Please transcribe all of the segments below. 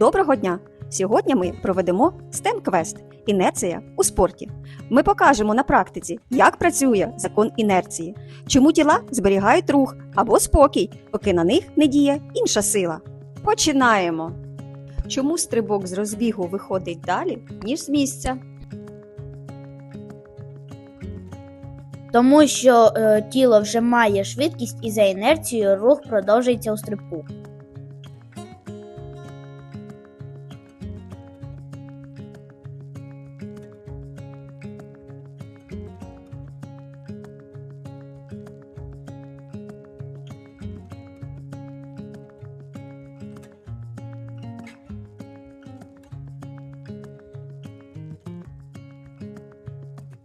Доброго дня! Сьогодні ми проведемо STEM квест Інерція у спорті. Ми покажемо на практиці, як працює закон інерції, чому тіла зберігають рух або спокій, поки на них не діє інша сила. Починаємо! Чому стрибок з розбігу виходить далі, ніж з місця? Тому що е, тіло вже має швидкість і за інерцією рух продовжується у стрибку.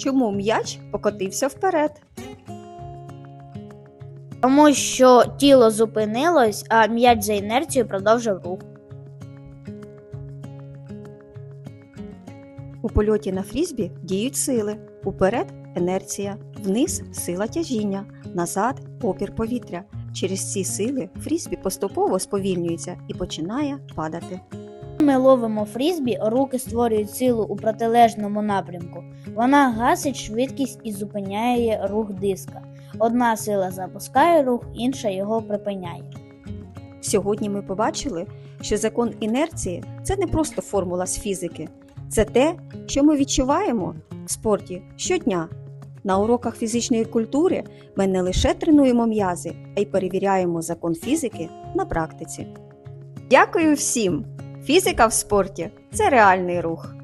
Чому м'яч покотився вперед? Тому що тіло зупинилось, а м'яч за інерцією продовжив рух. У польоті на фрізбі діють сили. Уперед інерція, вниз сила тяжіння, назад опір повітря. Через ці сили фрізбі поступово сповільнюється і починає падати. Ми ловимо фрізбі, руки створюють силу у протилежному напрямку. Вона гасить швидкість і зупиняє рух диска. Одна сила запускає рух, інша його припиняє. Сьогодні ми побачили, що закон інерції це не просто формула з фізики, це те, що ми відчуваємо в спорті щодня. На уроках фізичної культури ми не лише тренуємо м'язи, а й перевіряємо закон фізики на практиці. Дякую всім! Фізика в спорті це реальний рух.